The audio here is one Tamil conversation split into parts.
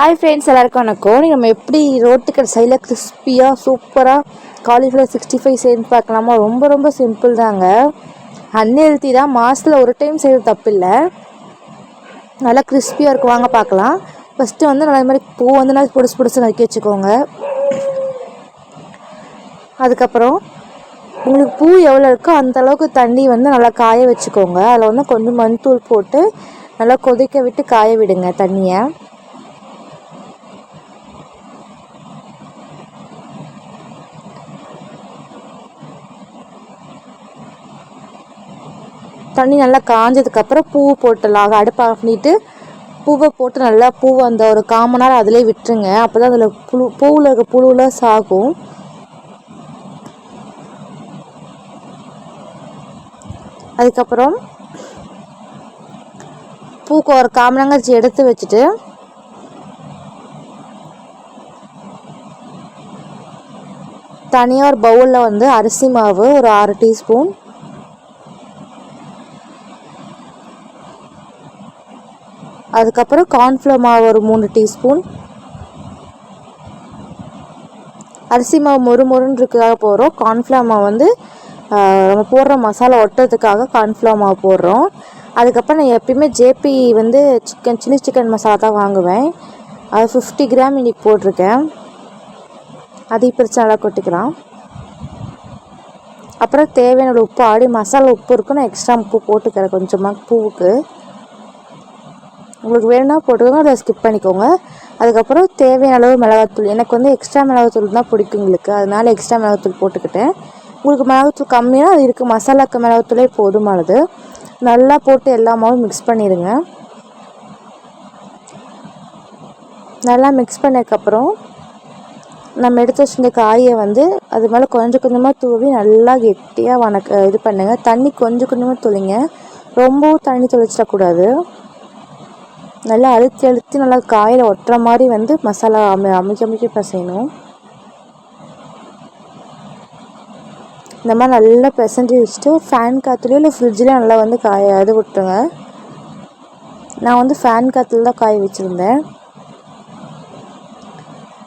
ஹாய் ஃப்ரெண்ட்ஸ் எல்லாருக்கும் வணக்கம். நம்ம எப்படி ரோட்டுக்கு சைடில் கிறிஸ்பியாக சூப்பராக காலிஃப்ளவர் சிக்ஸ்டி ஃபைவ் சேர்ந்து பார்க்கலாமா? ரொம்ப ரொம்ப சிம்பிள் தாங்க. அன்ஹெல்த்தி தான். மாதத்தில் ஒரு டைம் செய்கிறது தப்பு இல்லை நல்லா கிறிஸ்பியாக இருக்கும். வாங்க பார்க்கலாம். ஃபஸ்ட்டு வந்து நல்லா மாதிரி பூ வந்து நல்லா பொடிசு பொடிசு நறுக்கி வச்சுக்கோங்க. அதுக்கப்புறம் உங்களுக்கு பூ எவ்வளோ இருக்கோ அந்த அளவுக்கு தண்ணி வந்து நல்லா காய வச்சுக்கோங்க. அதில் வந்து கொஞ்சம் மண்தூள் போட்டு நல்லா கொதிக்க விட்டு காய விடுங்க தண்ணியை. தண்ணி நல்லா காஞ்சதுக்கப்புறம் பூ போட்டுடலாம். அடுப்பை ஆஃப் பண்ணிவிட்டு பூவை போட்டு நல்லா பூவை அந்த ஒரு காமன் நேரம் அதிலே விட்டுருங்க. அப்போ தான் அதில் புழு பூவில் இருக்க புழுவில் சாகும். அதுக்கப்புறம் பூக்கு ஒரு வச்சு எடுத்து வச்சுட்டு தனியாக ஒரு பவுலில் வந்து அரிசி மாவு ஒரு ஆறு டீஸ்பூன் அதுக்கப்புறம் கார்ன்ஃப்ளவர் மாவு ஒரு மூணு டீஸ்பூன். அரிசி மாவு மொறு மொறுன்னு இருக்கிறதாக போடுறோம். கார்ன்ஃப்ளவர் மாவு வந்து நம்ம போடுற மசாலா ஒட்டுறதுக்காக கார்ன்ஃப்ளவர் மாவு போடுறோம். அதுக்கப்புறம் நான் எப்பயுமே ஜேபி வந்து சிக்கன் சில்லி சிக்கன் மசாலா தான் வாங்குவேன். அது ஃபிஃப்டி கிராம் இன்றைக்கி போட்டிருக்கேன். அதையும் பிரித்து நல்லா கொட்டிக்கலாம். அப்புறம் தேவையான உப்பு ஆடி மசாலா உப்பு இருக்கும் நான் எக்ஸ்ட்ரா உப்பு போட்டுக்கிறேன் கொஞ்சமாக பூவுக்கு. உங்களுக்கு வேணும்னா போட்டுக்கோங்க அதை ஸ்கிப் பண்ணிக்கோங்க. அதுக்கப்புறம் தேவையான அளவு மிளகாத்தூள் எனக்கு வந்து எக்ஸ்ட்ரா மிளகாத்தூள் தான் பிடிக்கும் உங்களுக்கு. அதனால் எக்ஸ்ட்ரா மிளகாத்தூள் போட்டுக்கிட்டேன். உங்களுக்கு மிளகாத்தூள் கம்மியாக அது இருக்குது மசாலாக்கு மிளகாத்தூளே போதுமானது நல்லா போட்டு எல்லா மாவும் மிக்ஸ் பண்ணிடுங்க நல்லா மிக்ஸ் பண்ணதுக்கப்புறம் நம்ம எடுத்து வச்சிருந்த காயை வந்து அது மேலே கொஞ்சம் கொஞ்சமாக தூவி நல்லா கெட்டியாக வணக்க இது பண்ணுங்கள் தண்ணி கொஞ்சம் கொஞ்சமாக துளிங்க. ரொம்பவும் தண்ணி தொளிச்சிடக்கூடாது. நல்லா அழுத்தி அழுத்தி நல்லா காயில் ஒட்டுற மாதிரி வந்து மசாலா அமை அமைக்க அமைக்க பிசையணும். இந்த மாதிரி நல்லா பிசைஞ்சு வச்சுட்டு ஃபேன் காற்றுலையோ இல்லை ஃப்ரிட்ஜ்லேயும் நல்லா வந்து காய இது விட்டுருங்க. நான் வந்து ஃபேன் காற்றுல தான் காய வச்சுருந்தேன்.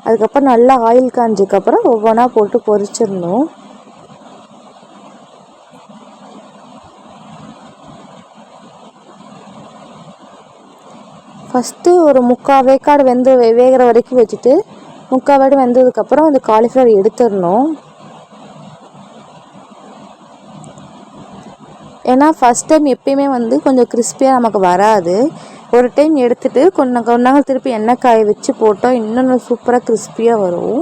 அதுக்கப்புறம் நல்லா ஆயில் காஞ்சதுக்கப்புறம் ஒவ்வொன்றா போட்டு பொரிச்சிடணும். ஃபஸ்ட்டு ஒரு முக்கால் வேக்காடு வெந்து வேகிற வரைக்கும் வச்சுட்டு முக்கால் வேடு வெந்ததுக்கப்புறம் அந்த காலிஃப்ளவர் எடுத்துடணும். ஏன்னா ஃபஸ்ட் டைம் எப்பயுமே வந்து கொஞ்சம் கிறிஸ்பியாக நமக்கு வராது. ஒரு டைம் எடுத்துகிட்டு கொஞ்சம் கொண்டாங்க திருப்பி எண்ணெய் காய வச்சு போட்டால் இன்னும் சூப்பராக கிறிஸ்பியாக வரும்.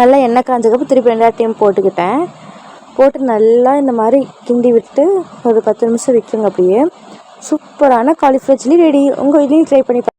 நல்லா எண்ணெய் காய்ஞ்சக்கப்புறம் திருப்பி ரெண்டாவது டைம் போட்டுக்கிட்டேன். போட்டு நல்லா இந்த மாதிரி கிண்டி விட்டு ஒரு பத்து நிமிஷம் விற்குங்க அப்படியே. சூப்பரான காலிஃப்ளவர் சில்லி ரெடி உங்கள் வீட்லேயும் ட்ரை பண்ணி